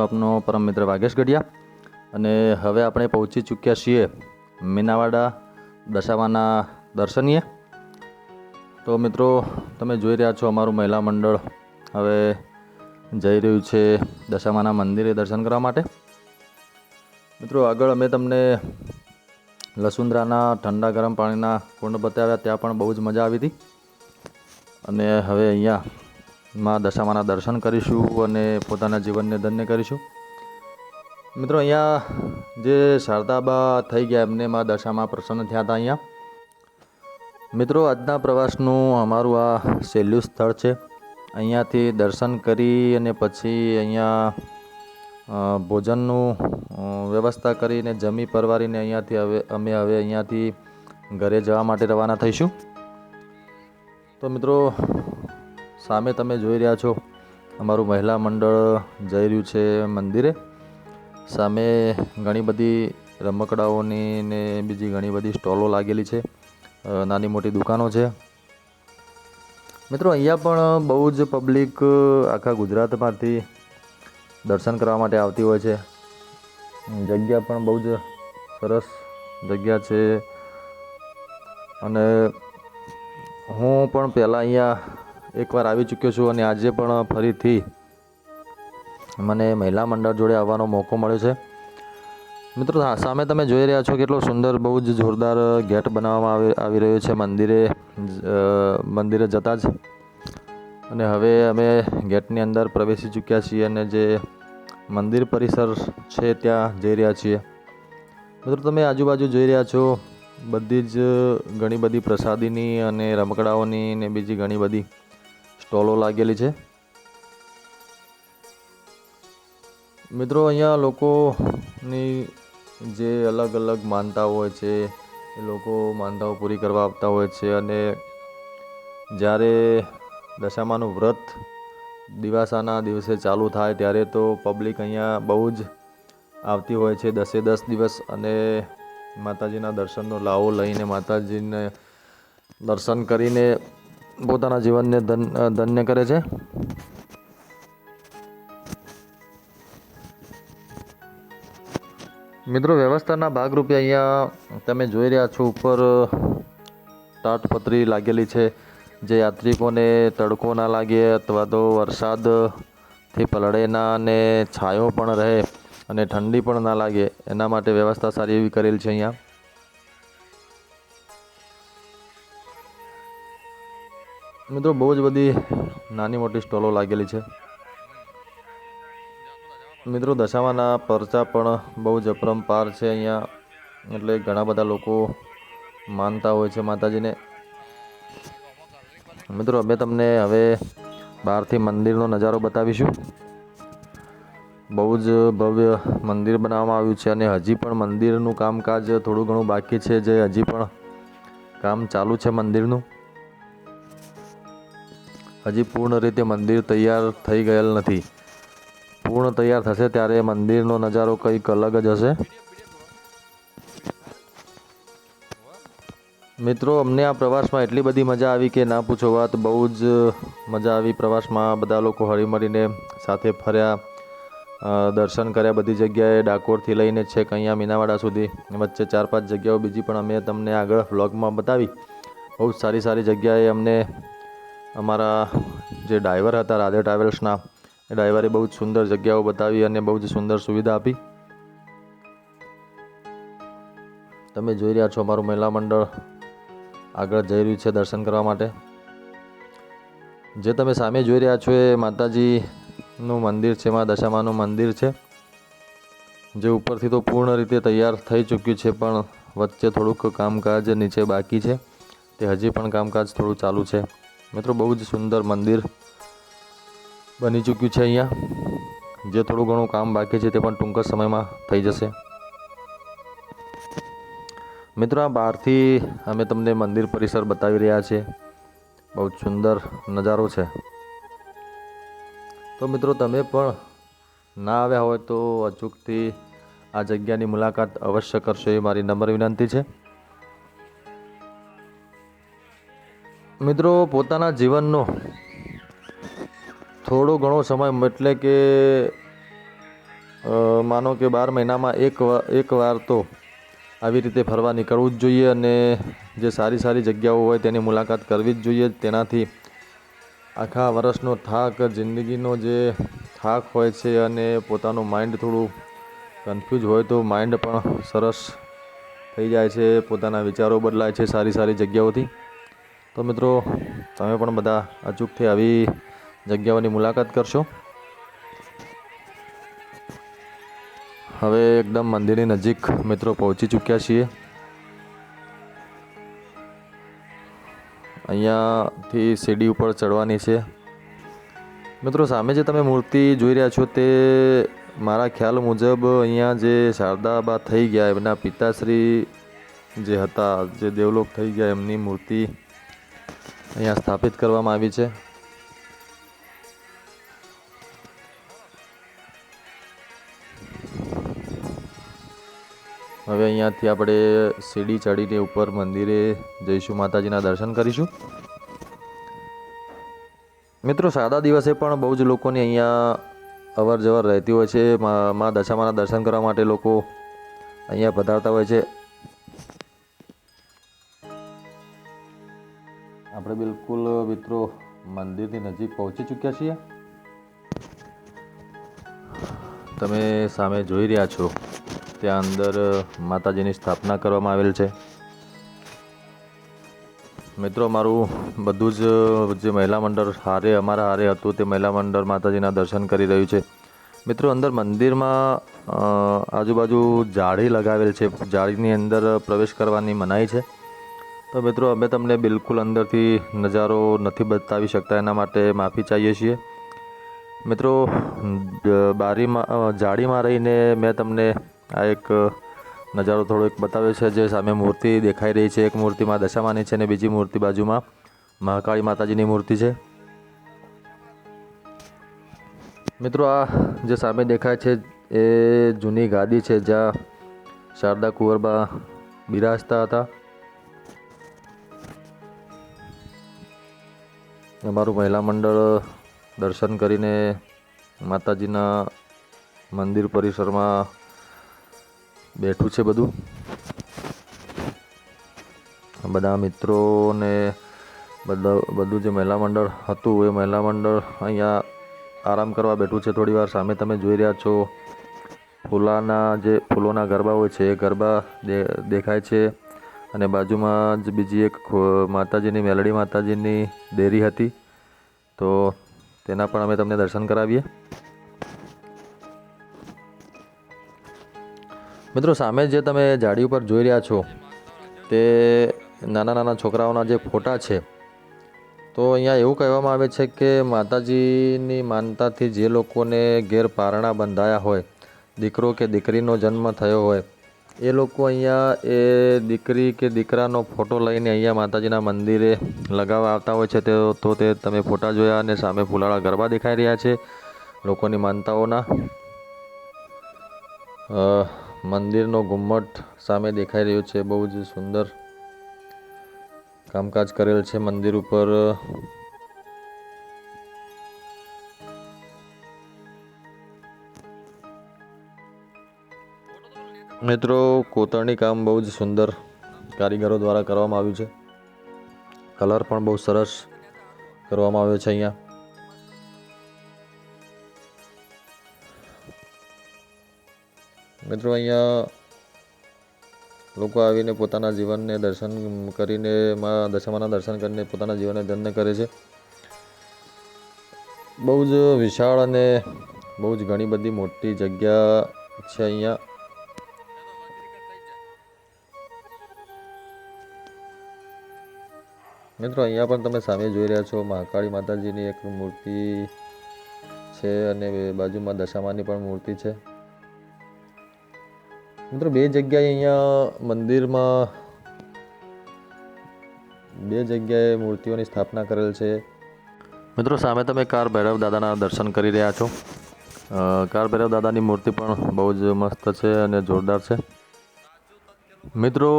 છું આપનો પરમ મિત્ર વાગેશ ગઢિયા. અને હવે આપણે પહોંચી ચૂક્યા છીએ મીનાવાડા દશામાના દર્શનીય તો મિત્રો, તમે જોઈ રહ્યા છો અમારું મહિલા મંડળ હવે જઈ રહ્યું છે દશામાના મંદિરે દર્શન કરવા માટે. મિત્રો, આગળ અમે તમને લસુંદરાના ઠંડા ગરમ પાણીના કુંડ બતાવ્યા, ત્યાં પણ બહુ જ મજા આવી હતી. અને હવે અહીંયા માં દશામાના દર્શન કરીશું અને પોતાના જીવનને ધન્ય કરીશું. મિત્રો, અહીંયા જે શારદાબા થઈ ગયા, એમને માં દશામાં પ્રસન્ન થયા હતા અહીંયા. મિત્રો, આજના પ્રવાસનું અમારું આ સહેલું સ્થળ છે. અહીંયાથી દર્શન કરી અને પછી અહીંયા ભોજનનું વ્યવસ્થા કરીને જમી પરવારીને અહીંયાથી હવે, અમે હવે અહીંયાથી ઘરે જવા માટે રવાના થઈશું. તો મિત્રો સામે તમે જોઈ રહ્યા છો, અમારું મહિલા મંડળ જઈ રહ્યું છે મંદિરે. સામે ઘણી બધી રમકડાઓની ને બીજી ઘણી બધી સ્ટોલો લાગેલી છે નાની મોટી દુકાનો છે. મિત્રો, અહીંયા પણ બહુ જ પબ્લિક આખા ગુજરાતમાંથી દર્શન કરવા માટે આવતી હોય છે. જગ્યા પણ બહુ જ સરસ જગ્યા છે. અને હું પણ પહેલાં અહીંયા એકવાર આવી ચૂક્યો છું અને આજે પણ ફરીથી મને મહિલા મંડળ જોડે આવવાનો મોકો મળ્યો છે. મિત્રો સામે તમે જોઈ રહ્યા છો કેટલો સુંદર, બહુ જ જોરદાર ગેટ બનાવવામાં આવી આવી રહ્યો છે. મંદિરે મંદિરે જતાં જ. અને હવે અમે ગેટની અંદર પ્રવેશી ચૂક્યા છીએ અને જે મંદિર પરિસર છે ત્યાં જઈ રહ્યા છીએ. મિત્રો, તમે આજુબાજુ જોઈ રહ્યા છો બધી જ ઘણી બધી પ્રસાદીની અને રમકડાઓની ને બીજી ઘણી બધી સ્ટોલો લાગેલી છે. મિત્રો, અહીંયા લોકોની જે અલગ અલગ માનતાઓ હોય છે, એ લોકો માનતાઓ પૂરી કરવા આવતા હોય છે અને જ્યારે દશામાનું વ્રત દિવાસાના દિવસે ચાલુ થાય ત્યારે તો પબ્લિક અહીંયા બહુ જ આવતી હોય છે દસે દસ દિવસ અને માતાજીના દર્શનનો લાવો લઈને માતાજીને દર્શન કરીને પોતાના જીવનને ધન ધન્ય કરે છે. મિત્રો, વ્યવસ્થાના ભાગરૂપે અહીંયા તમે જોઈ રહ્યા છો ઉપર તાટપત્રી લાગેલી છે. જે યાત્રિકોને તડકો ના લાગે અથવા તો વરસાદથી પલળે ના અને છાંયો પણ રહે અને ઠંડી પણ ના લાગે. એના માટે વ્યવસ્થા સારી એવી કરેલ છે અહીંયા. મિત્રો, બહુ જ બધી નાની મોટી સ્ટોલો લાગેલી છે. મિત્રો, દશામાના પરચા પણ બહુ જ અપરંપાર છે અહીંયા. એટલે ઘણા બધા લોકો માનતા હોય છે માતાજીને. મિત્રો, અમે તમને હવે બહારથી મંદિરનો નજારો બતાવીશું. બહુ જ ભવ્ય મંદિર બનાવવામાં આવ્યું છે અને હજી પણ મંદિરનું કામકાજ થોડું ઘણું બાકી છે. જે હજી પણ કામ ચાલુ છે મંદિરનું. હજી પૂર્ણ રીતે મંદિર તૈયાર થઈ ગયેલ નથી. પૂર્ણ તૈયાર થશે ત્યારે મંદિરનો નજારો કંઈક અલગ જ હશે. મિત્રો, અમને આ પ્રવાસમાં એટલી બધી મજા આવી કે ના પૂછો વાત, બહુ જ મજા આવી પ્રવાસમાં. બધા લોકો હળીમળીને સાથે ફર્યા દર્શન કર્યા બધી જગ્યાએ. ડાકોરથી લઈને છેક અહીંયા મીનાવાડા સુધી. વચ્ચે ચાર પાંચ જગ્યાઓ. બીજી પણ અમે તમને આગળ વ્લોગમાં બતાવી. બહુ જ સારી સારી જગ્યાએ અમને અમારા જે ડ્રાઈવર હતા રાધે ટ્રાવેલ્સના, એ ડ્રાઈવરે બહુ જ સુંદર જગ્યાઓ બતાવી અને બહુ જ સુંદર સુવિધા આપી. તમે જોઈ રહ્યા છો અમારું મહિલા મંડળ આગળ જઈ રહ્યું છે દર્શન કરવા માટે. જે તમે સામે જોઈ રહ્યા છો એ માતાજીનું મંદિર છે, મા દશામાનું મંદિર છે, જે ઉપરથી તો પૂર્ણ રીતે તૈયાર થઈ ચૂક્યું છે, પણ વચ્ચે થોડુંક કામકાજ નીચે બાકી છે. તે હજી પણ કામકાજ થોડું ચાલુ છે. મિત્રો, બહુ જ સુંદર મંદિર બની ચૂક્યું છે અહીંયા. જે થોડું ઘણું કામ બાકી છે તે પણ ટૂંક સમયમાં થઈ જશે. મિત્રો, આ બહારથી અમે તમને મંદિર પરિસર બતાવી રહ્યા છીએ. બહુ જ સુંદર નજારો છે. તો મિત્રો, તમે પણ ના આવ્યા હોય તો અચૂકથી આ જગ્યાની મુલાકાત અવશ્ય કરશો એ મારી નમ્ર વિનંતી છે. મિત્રો, પોતાના જીવનનો થોડો ઘણો સમય, એટલે કે માનો કે બાર મહિનામાં એક વાર તો આવી રીતે ફરવા નીકળવું જ જોઈએ અને જે સારી સારી જગ્યાઓ હોય તેની મુલાકાત કરવી જ જોઈએ. તેનાથી આખા વર્ષનો થાક, જિંદગીનો જે થાક હોય છે અને પોતાનું માઇન્ડ થોડું કન્ફ્યુઝ હોય, તો માઇન્ડ પણ સરસ થઈ જાય છે. પોતાના વિચારો બદલાય છે સારી સારી જગ્યાઓથી. તો મિત્રો, તમે પણ બધા અચૂકથી આવી જગ્યાઓની મુલાકાત કરશો. હવે એકદમ મંદિરની નજીક મિત્રો પહોંચી ચૂક્યા છીએ. અહીંયાથી સીડી ઉપર ચડવાની છે. મિત્રો, સામે જે તમે મૂર્તિ જોઈ રહ્યા છો તે મારા ખ્યાલ મુજબ અહીંયા જે શારદાબા થઈ ગયા, એમના પિતાશ્રી જે હતા, જે દેવલોક થઈ ગયા, એમની મૂર્તિ અહીંયા સ્થાપિત કરવામાં આવી છે. હવે અહીંયાથી આપણે સીડી ચડીને ઉપર મંદિરે જઈશું, માતાજીના દર્શન કરીશું. મિત્રો, સાદા દિવસે પણ બહુ જ લોકોની અહીંયા અવર જવર રહેતી હોય છે. મા દશામાના દર્શન કરવા માટે લોકો અહીંયા પધારતા હોય છે. આપણે બિલકુલ, મિત્રો, મંદિરની નજીક પહોંચી ચૂક્યા છીએ. તમે સામે જોઈ રહ્યા છો, ત્યાં અંદર માતાજીની સ્થાપના કરવામાં આવેલ છે. મિત્રો, મારું બધું જ જે મહિલા મંડળ હારે, અમારા હારે હતું, તે મહિલા મંડળ માતાજીના દર્શન કરી રહ્યું છે. મિત્રો, અંદર મંદિરમાં આજુબાજુ જાળી લગાવેલ છે. જાળીની અંદર પ્રવેશ કરવાની મનાઈ છે. તો મિત્રો, અમે તમને બિલકુલ અંદરથી નજારો નથી બતાવી શકતા, એના માટે માફી ચાહીએ છીએ. મિત્રો બારીમાં જાળીમાં રહીને મેં તમને આ એક નજારો થોડો એક બતાવ્યો છે, જે સામે મૂર્તિ દેખાઈ રહી છે. એક મૂર્તિમાં દશામાની છે અને બીજી મૂર્તિ બાજુમાં મહાકાળી માતાજીની મૂર્તિ છે. મિત્રો, આ જે સામે દેખાય છે, એ જૂની ગાદી છે, જ્યાં શારદા કુંવરબા બિરાજતા હતા. અમારું મહિલા મંડળ દર્શન કરીને માતાજીના મંદિર પરિસરમાં બેઠું છે બધું. બધા મિત્રોને બધા, બધું જે મહિલા મંડળ હતું એ મહિલા મંડળ અહીંયા આરામ કરવા બેઠું છે થોડી વાર. સામે તમે જોઈ રહ્યા છો ફૂલાના જે ફૂલોના ગરબા હોય છે. એ ગરબા દેખાય છે. અને બાજુમાં જ બીજી એક માતાજીની, મેલડી માતાજીની દેરી હતી. તો તેના પણ અમે તમને દર્શન કરાવીએ. મિત્રો, સામે જે તમે જાડી ઉપર જોઈ રહ્યા છો, તે નાના નાના છોકરાઓના જે ફોટા છે, તો અહીંયા એવું કહેવામાં આવે છે કે માતાજીની માનતાથી જે લોકોને ઘેર પારણા બંધાયા હોય, દીકરો કે દીકરીનો જન્મ થયો હોય એ લોકો અહીંયા એ દીકરી કે દીકરાનો ફોટો લઈને અહીંયા માતાજીના મંદિરે લગાવવા આવતા હોય છે. તે તો તે તમે ફોટા જોયા અને સામે ફૂલાળા ગરબા દેખાઈ રહ્યા છે લોકોની માનતાઓના. મંદિરનો ગુમ્મટ સામે દેખાઈ રહ્યો છે. બહુ જ સુંદર કામકાજ કરેલ છે મંદિર ઉપર. મિત્રો, કોતરણી કામ બહુ જ સુંદર કારીગરો દ્વારા કરવામાં આવ્યું છે. કલર પણ બહુ સરસ કરવામાં આવ્યો છે અહીંયા. મિત્રો, અહીંયા લોકો આવીને પોતાના જીવનને દર્શન કરીને, માં દશામાના દર્શન કરીને પોતાના જીવનને ધન્ય કરે છે. બહુ જ વિશાળ અને બહુ જ ઘણી બધી મોટી જગ્યા છે અહીંયા. મિત્રો, અહીંયા પણ તમે સામે જોઈ રહ્યા છો મહાકાળી માતાજીની એક મૂર્તિ છે અને બાજુમાં દશામાની પણ મૂર્તિ છે. મિત્રો, બે જગ્યાએ અહીંયા મંદિરમાં બે જગ્યાએ મૂર્તિઓની સ્થાપના કરેલ છે. મિત્રો, સામે તમે કાર ભૈરવ દાદાના દર્શન કરી રહ્યા છો. કાર ભૈરવ દાદાની મૂર્તિ પણ બહુ જ મસ્ત છે અને જોરદાર છે. મિત્રો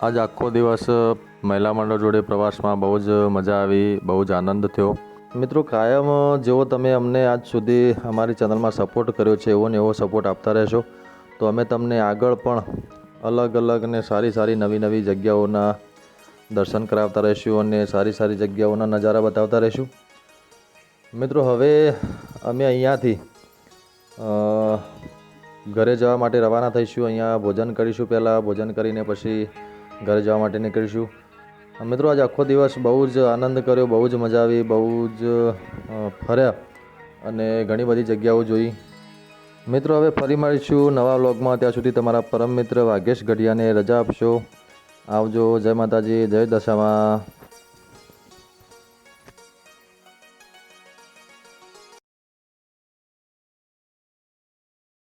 આજ આખો દિવસ મહિલા મંડળ જોડે પ્રવાસમાં બહુ જ મજા આવી, બહુ જ આનંદ થયો. મિત્રો, કાયમ જેવો તમે અમને આજ સુધી અમારી ચેનલમાં સપોર્ટ કર્યો છે, એવો ને એવો સપોર્ટ આપતા રહેશો. તો અમે તમને આગળ પણ અલગ અલગ ને સારી સારી નવી નવી જગ્યાઓના દર્શન કરાવતા રહીશું અને સારી સારી જગ્યાઓના નજારા બતાવતા રહીશું. મિત્રો, હવે અમે અહીંયાથી ઘરે જવા માટે રવાના થઈશું. અહીંયા ભોજન કરીશું પહેલાં. ભોજન કરીને પછી ઘરે જવા માટે નીકળીશું. મિત્રો, આજે આખો દિવસ બહુ જ આનંદ કર્યો, બહુ જ મજા આવી, બહુ જ ફર્યા અને ઘણી બધી જગ્યાઓ જોઈ. મિત્રો, હવે ફરી મળીશું નવા વ્લોગમાં. ત્યાં સુધી તમારા પરમ મિત્ર વાઘેશ ગઢિયાને રજા આપશો. આવજો, જય માતાજી, જય દશામાં.